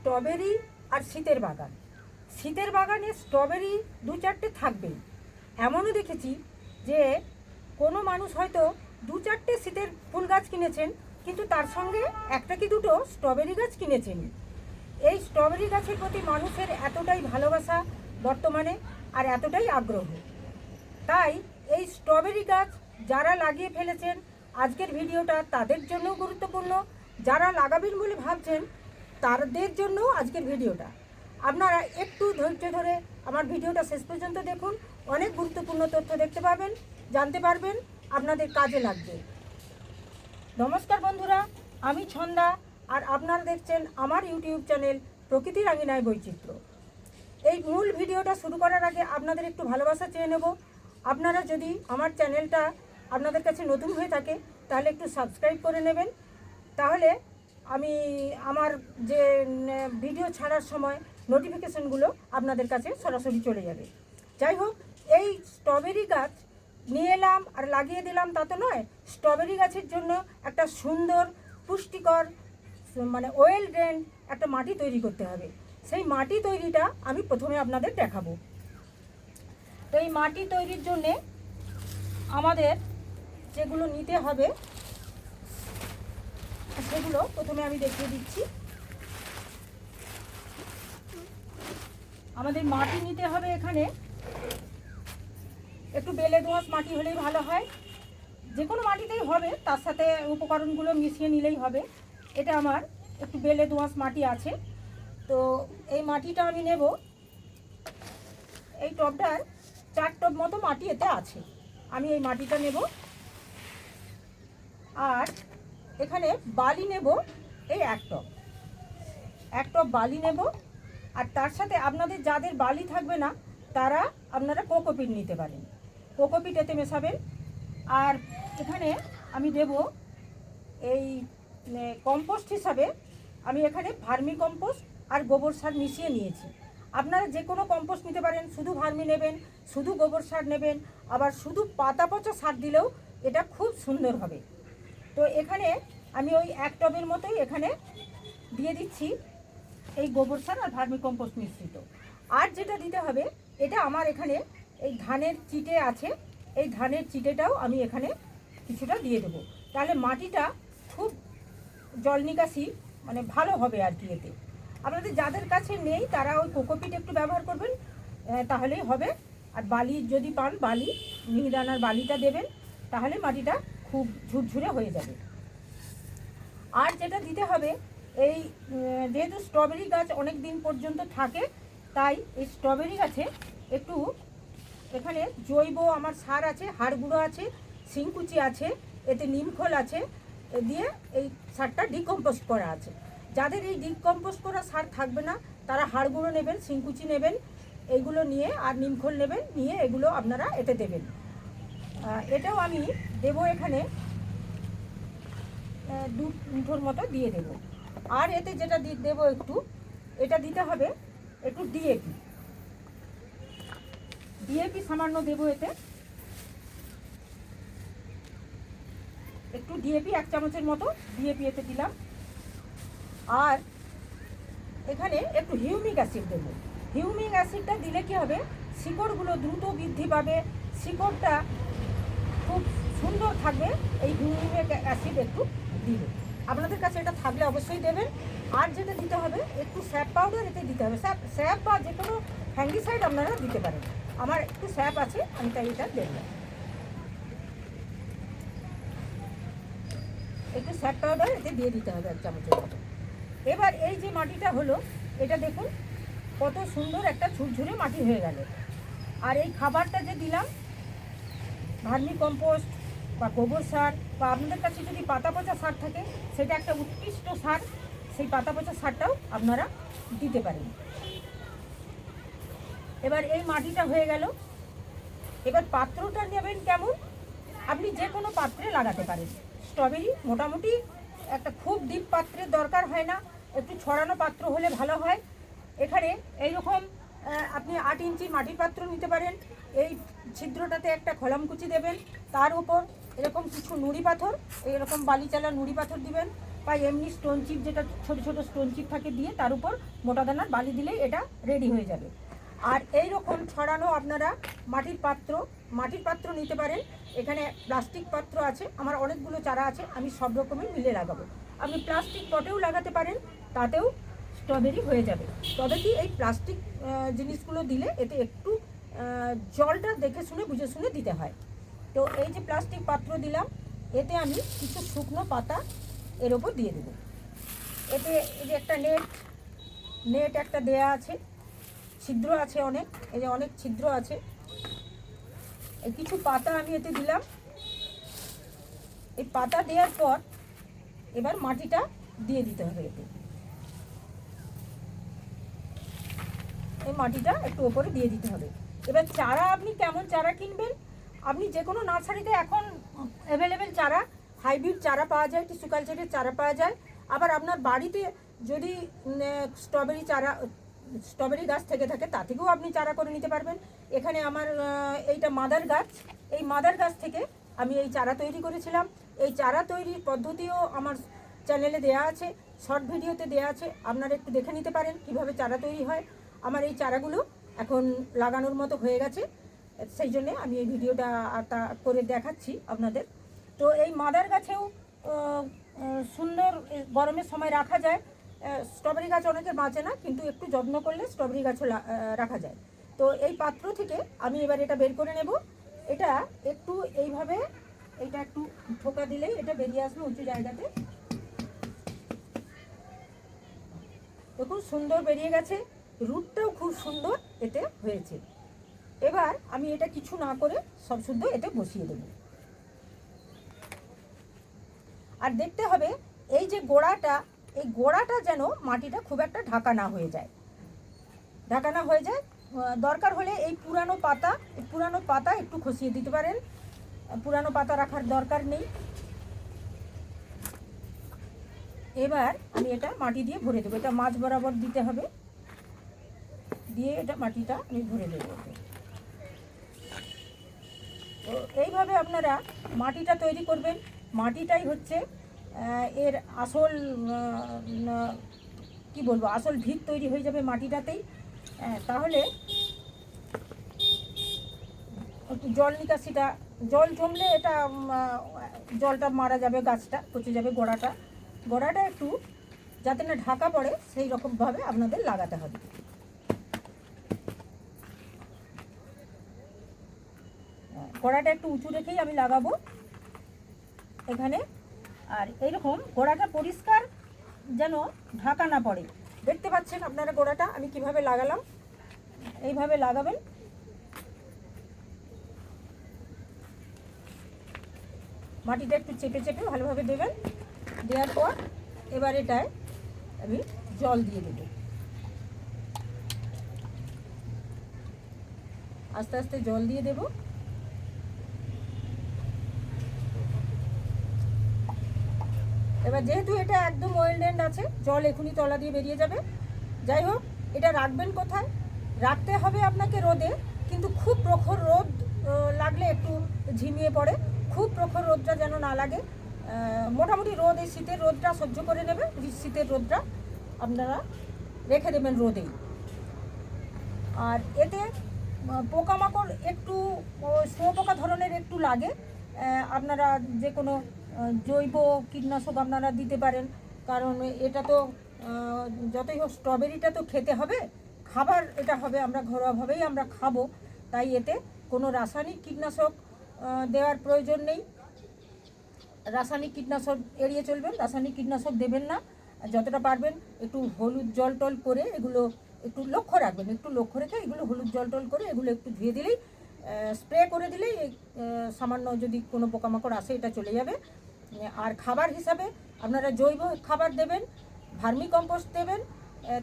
Strawberry আর শীতের বাগান। শীতের বাগানে স্ট্রবেরি দু চারটে থাকবেই। এমনও দেখেছি যে কোনো মানুষ হয়তো দু চারটে শীতের ফুল গাছ কিনেছেন, কিন্তু তার সঙ্গে একটা কি দুটো স্ট্রবেরি গাছ কিনেছেন। এই স্ট্রবেরি গাছের প্রতি মানুষের এতটাই ভালোবাসা বর্তমানে আর এতটাই আগ্রহ। তাই এই স্ট্রবেরি গাছ যারা লাগিয়ে ফেলেছেন, আজকের ভিডিওটা তাদের জন্যও গুরুত্বপূর্ণ। যারা লাগাবেন বলে ভাবছেন তাদের জন্যও আজকের ভিডিওটা। আপনারা একটু ধৈর্য ধরে আমার ভিডিওটা শেষ পর্যন্ত দেখুন। অনেক গুরুত্বপূর্ণ তথ্য দেখতে পাবেন, জানতে পারবেন, আপনাদের কাজে লাগবে। নমস্কার বন্ধুরা, আমি ছন্দা, আর আপনারা দেখছেন আমার ইউটিউব চ্যানেল প্রকৃতির আঙিনায় বৈচিত্র্য। এই মূল ভিডিওটা শুরু করার আগে আপনাদের একটু ভালোবাসা চেয়ে নেব। আপনারা যদি আমার চ্যানেলটা আপনাদের কাছে নতুন হয়ে থাকে, তাহলে একটু সাবস্ক্রাইব করে নেবেন। তাহলে আমি আমার যে ভিডিও ছাড়ার সময় নোটিফিকেশনগুলো আপনাদের কাছে সরাসরি চলে যাবে। যাই হোক, এই স্ট্রবেরি গাছ নিয়ে এলাম আর লাগিয়ে দিলাম তা তো নয় স্ট্রবেরি গাছের জন্য একটা সুন্দর, পুষ্টিকর মানে ওয়েল ড্রেন একটা মাটি তৈরি করতে হবে। সেই মাটি তৈরিটা আমি প্রথমে আপনাদের দেখাবো। তো এই মাটি তৈরির জন্যে আমাদের যেগুলো নিতে হবে সেগুলো প্রথমে আমি দেখিয়ে দিচ্ছি। আমাদের মাটি নিতে হবে এখানে। একটু বেলে দোঁয়াশ মাটি হলেই ভালো হয়। যে কোনো মাটিতেই হবে, তার সাথে উপকরণগুলো মিশিয়ে নিলেই হবে। এটা আমার একটু বেলে দোঁয়াশ মাটি আছে। তো এই মাটিটা আমি নেব। এই টবটার চার টব মতো মাটি এতে আছে। আমি এই মাটিটা নেব। আর এখানে বালি নেব এই এক টপ। এক টপ বালি নেব আর তার সাথে আপনাদের যাদের বালি থাকবে না, তারা আপনারা কোকোপিট নিতে পারেন। কোকোপিট এতে মেশাবেন। আর এখানে আমি দেব এই কম্পোস্ট হিসাবে আমি এখানে ভার্মি কম্পোস্ট আর গোবর সার মিশিয়ে নিয়েছি। আপনারা যে কোনো কম্পোস্ট নিতে পারেন, শুধু ভার্মি নেবেন, শুধু গোবর সার নেবেন, আবার শুধু পাতা পচা সার দিলেও এটা খুব সুন্দর হবে। তো এখানে আমি ওই এক টবের মতোই এখানে দিয়ে দিচ্ছি এই গোবর সার আর ভার্মি কম্পোস্ট মিশ্রিত। আর যেটা দিতে হবে, এটা আমার এখানে এই ধানের চিটে আছে। এই ধানের চিটেটাও আমি এখানে কিছুটা দিয়ে দেবো। তাহলে মাটিটা খুব জল নিকাশি মানে ভালো হবে আর কি এতে। আপনাদের যাদের কাছে নেই, তারা ওই কোকোপিট একটু ব্যবহার করবেন তাহলেই হবে। আর বালি যদি পান, বালি, মিহিদানার বালিটা দেবেন, তাহলে মাটিটা খুব ঝুরঝুরে হয়ে যাবে। আর যেটা দিতে হবে, এই যেহেতু স্ট্রবেরি গাছ অনেক দিন পর্যন্ত থাকে, তাই এই স্ট্রবেরি গাছে একটু এখানে জৈব আমার সার আছে হাড় গুঁড়ো আছে, শিংকুচি আছে, এতে নিমখোল আছে দিয়ে এই সারটা ডিকম্পোস্ট করা আছে। যাদের এই ডিকম্পোস্ট করা সার থাকবে না, তারা হাড় গুঁড়ো নেবেন, শিংকুচি নেবেন এইগুলো নিয়ে আর নিমখোল নেবেন, নিয়ে এগুলো আপনারা এতে দেবেন। এটাও আমি দেবো এখানে দু মুঠোর মতো দিয়ে দেব। আর এতে যেটা দেবো একটু, এটা দিতে হবে একটু ডিএপি ডিএপি সামান্য দেবো এতে। একটু ডিএপি এক চামচের মতো ডিএপি এতে দিলাম। আর এখানে একটু হিউমিক অ্যাসিড দেবো। হিউমিক অ্যাসিডটা দিলে কি হবে? শিকড়গুলো দ্রুত বৃদ্ধি পাবে। শিকড়টা খুব সুন্দর থাকবে, এই হিউমিক অ্যাসিড একটু দিলে। আপনাদের কাছে এটা থাকলে অবশ্যই দেবেন। আর যেটা দিতে হবে, একটু স্যাপ পাউডার এতে দিতে হবে। স্যাপ স্যাপ বা যে কোনো ফ্যাঙ্গিসাইড আপনারা দিতে পারেন। আমার একটু স্যাপ আছে, আমি তাই এটা দেখলাম একটু স্যাপ পাউডার এতে দিয়ে দিতে হবে এক চামচের মতো। এবার এই যে মাটিটা হলো, এটা দেখুন, কত সুন্দর একটা ঝুরঝুরে মাটি হয়ে গেল। আর এই খাবারটা যে দিলাম ভার্মি কম্পোস্ট বা গোবর সার বা আপনাদের কাছে যদি পাতা পচা সার থাকে, সেটা একটা উৎকৃষ্ট সার, সেই পাতা পচা সারটাও আপনারা দিতে পারেন। এবার এই মাটিটা হয়ে গেল। এবার পাত্রটা নেবেন কেমন? আপনি যে কোনো পাত্রে লাগাতে পারেন। স্ট্রবেরি মোটামুটি একটা খুব ডিপ পাত্রের দরকার হয় না। একটু ছড়ানো পাত্র হলে ভালো হয়। এখানে এইরকম আপনি আট ইঞ্চি মাটির পাত্র নিতে পারেন। এই ছিদ্রটাতে একটা খলামকুচি দেবেন, তার উপর এরকম কিছু নুড়ি পাথর, এরকম বালিচালা নুড়ি পাথর দিবেন, বা এমনি স্টোন চিপ যেটা ছোট ছোট স্টোন চিপ থাকে দিয়ে তার উপর মোটা দানার বালি দিলেই এটা রেডি হয়ে যাবে। আর এই রকম ছড়ানো আপনারা মাটির পাত্র মাটির পাত্র নিতে পারেন, এখানে প্লাস্টিক পাত্র আছে, আমার অনেকগুলো চারা আছে, আমি সব রকমই মিলে লাগাবো। আপনি প্লাস্টিক পটেও লাগাতে পারেন, তাতেও স্ট্রবেরি হয়ে যাবে। তবে কি এই প্লাস্টিক জিনিসগুলো দিলে এতে একটু জলটা দেখে শুনে, বুঝে শুনে দিতে হয়। তো এই যে প্লাস্টিক পাত্র দিলাম, এতে আমি কিছু শুকনো পাতা এর ওপর দিয়ে দেবো। এতে এই যে একটা নেট নেট একটা দেয়া আছে, ছিদ্র আছে অনেক, এই যে অনেক ছিদ্র আছে। এই কিছু পাতা আমি এতে দিলাম। এই পাতা দেওয়ার পর এবার মাটিটা দিয়ে দিতে হবে এতে। এই মাটিটা একটু ওপরে দিয়ে দিতে হবে। এবার চারা আপনি কেমন চারা কিনবেন? আপনি যে কোনো নার্সারিতে এখন অ্যাভেলেবেল চারা হাইব্রিড চারা পাওয়া যায় টিস্যু কালচারের চারা পাওয়া যায়। আবার আপনার বাড়িতে যদি স্ট্রবেরি চারা স্ট্রবেরি গাছ থেকে থাকে, তা থেকেও আপনি চারা করে নিতে পারবেন। এখানে আমার এইটা মাদার গাছ। এই মাদার গাছ থেকে আমি এই চারা তৈরি করেছিলাম। এই চারা তৈরির পদ্ধতিও আমার চ্যানেলে দেয়া আছে শর্ট ভিডিওতে দেয়া আছে। আপনারা একটু দেখে নিতে পারেন কীভাবে চারা তৈরি হয়। আমার এই চারাগুলো এখন লাগানোর মতো হয়ে গেছে, সেই জন্যে আমি এই ভিডিওটা তা করে দেখাচ্ছি আপনাদের। তো এই মাদার গাছেও সুন্দর গরমের সময় রাখা যায়। স্ট্রবেরি গাছ অনেকে বাঁচে না, কিন্তু একটু যত্ন করলে স্ট্রবেরি গাছও রাখা যায়। তো এই পাত্র থেকে আমি এবার এটা বের করে নেব। এটা একটু এইভাবে, এটা একটু ঠোকা দিলেই এটা বেরিয়ে আসবে উঁচু জায়গাতে। দেখুন, সুন্দর বেরিয়ে গেছে। রুটটাও খুব সুন্দর। এতে হয়েছে। এবার আমি এটা কিছু না করে সব শুদ্ধ এতে বসিয়ে দেব। আর দেখতে হবে, এই যে গোড়াটা, এই গোড়াটা যেন মাটিটা খুব একটা ঢাকা না হয়ে যায়। ঢাকা না হয়ে যায় দরকার হলে এই পুরানো পাতা, এই পুরানো পাতা একটু খসিয়ে দিতে পারেন। পুরানো পাতা রাখার দরকার নেই। এবার আমি এটা মাটি দিয়ে ভরে দেবো। এটা মাছ বরাবর দিতে হবে। দিয়ে এটা মাটিটা আমি ভরে দেবো তো এইভাবে আপনারা মাটিটা তৈরি করবেন। মাটিটাই হচ্ছে এর আসল কি বলব, আসল ভিত তৈরি হয়ে যাবে মাটিটাতেই। তাহলে একটু জল নিকাশিটা, জল জমলে এটা জলটা মারা যাবে, গাছটা পচে যাবে, গোড়াটা। গোড়াটা একটু যাতে না ঢাকা পড়ে সেই রকমভাবে আপনাদের লাগাতে হবে। গোড়াটা একটু উঁচু রেখেই আমি লাগাবো এখানে। আর এইরকম গোড়াটা পরিষ্কার যেন ঢাকা না পড়ে। দেখতে পাচ্ছেন আপনারা গোড়াটা আমি কীভাবে লাগালাম? এইভাবে লাগাবেন। মাটিটা একটু চেপে চেপে ভালোভাবে দেবেন। দেওয়ার পর এবার এটায় আমি জল দিয়ে দেবো। আস্তে আস্তে জল দিয়ে দেবো। এবার যেহেতু এটা একদম ওয়েল এন্ড আছে, জল এখনই তলা দিয়ে বেরিয়ে যাবে। যাই হোক, এটা রাখবেন কোথায়? রাখতে হবে আপনাকে রোদে, কিন্তু খুব প্রখর রোদ লাগলে একটু ঝিমিয়ে পড়ে। খুব প্রখর রোদটা যেন না লাগে। মোটামুটি রোদ, এই শীতের রোদটা সহ্য করে নেবে শীতের রোদটা আপনারা রেখে দেবেন রোদেই। আর এতে পোকামাকড় একটু শুঁয়োপোকা ধরনের একটু লাগে। আপনারা যে কোনো জৈব কীটনাশক আপনারা দিতে পারেন। কারণ এটা তো যতই হোক স্ট্রবেরিটা তো খেতে হবে, খাবার এটা হবে, আমরা ঘরোয়াভাবেই আমরা খাব। তাই এতে কোনো রাসায়নিক কীটনাশক দেওয়ার প্রয়োজন নেই। রাসায়নিক কীটনাশক এড়িয়ে চলবেন, রাসায়নিক কীটনাশক দেবেন না। যতটা পারবেন, একটু হলুদ জল টল করে এগুলো একটু লক্ষ্য রাখবেন। একটু লক্ষ্য রেখে এগুলো হলুদ জল টল করে এগুলো একটু ধুয়ে দিলেই স্প্রে করে দিলেই সামান্য যদি কোনো পোকামাকড় আসে, এটা চলে যাবে। আর খাবার হিসাবে আপনারা জৈব খাবার দেবেন ভার্মি কম্পোস্ট দেবেন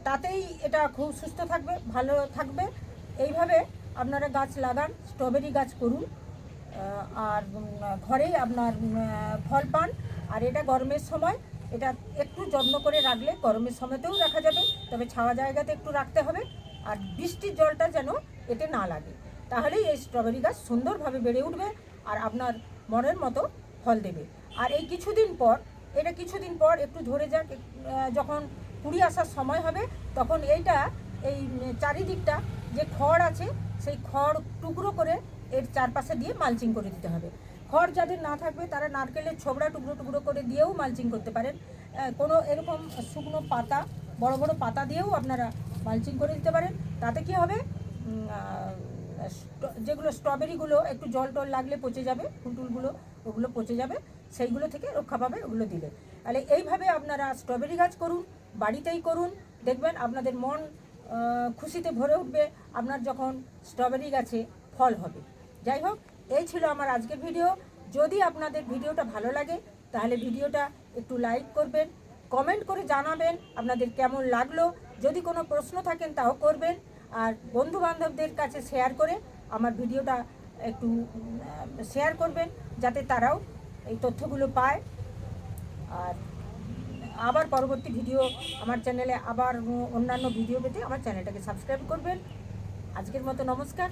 তাতেই এটা খুব সুস্থ থাকবে, ভালো থাকবে। এইভাবে আপনারা গাছ লাগান স্ট্রবেরি গাছ করুন আর ঘরেই আপনার ফল পান। আর এটা গরমের সময়, এটা একটু যত্ন করে রাখলে গরমের সময়তেও রাখা যাবে, তবে ছাওয়া জায়গাতে একটু রাখতে হবে। আর বৃষ্টির জলটা যেন এতে না লাগে। তাহলেই এই স্ট্রবেরি গাছ সুন্দরভাবে বেড়ে উঠবে আর আপনার মনের মতো ফল দেবে। আর এই কিছুদিন পর, এটা কিছুদিন পর একটু ধরে যাক যখন কুড়ি আসার সময় হবে, তখন এইটা, এই চারিদিকটা যে খড় আছে, সেই খড় টুকরো করে এর চারপাশে দিয়ে মালচিং করে দিতে হবে। খড় যাদের না থাকবে, তারা নারকেলের ছোবড়া টুকরো টুকরো করে দিয়েও মালচিং করতে পারেন। কোনো এরকম শুকনো পাতা, বড় বড় পাতা দিয়েও আপনারা মালচিং করে দিতে পারেন। তাতে কি হবে? যেগুলো স্ট্রবেরিগুলো একটু জল টল লাগলে পচে যাবে ফুলটুলগুলো ওগুলো পচে যাবে, সেইগুলো থেকে রক্ষা পাবে, ওগুলো দিলে। তাহলে এইভাবে আপনারা স্ট্রবেরি গাছ করুন, বাড়িতেই করুন, দেখবেন আপনাদের মন খুশিতে ভরে উঠবে, আপনার যখন স্ট্রবেরি গাছে ফল হবে। যাই হোক, এই ছিল আমার আজকের ভিডিও। যদি আপনাদের ভিডিওটা ভালো লাগে, তাহলে ভিডিওটা একটু লাইক করবেন কমেন্ট করে জানাবেন আপনাদের কেমন লাগল। যদি কোনো প্রশ্ন থাকেন, তাও করবেন। আর বন্ধু বান্ধবদের কাছে শেয়ার করে আমার ভিডিওটা একটু শেয়ার করবেন, যাতে তারাও এই তথ্যগুলো পায়। আর আবার পরবর্তী ভিডিও আমার চ্যানেলে আবার অন্যান্য ভিডিও পেতে আমার চ্যানেলটাকে সাবস্ক্রাইব করবেন। আজকের মতো নমস্কার।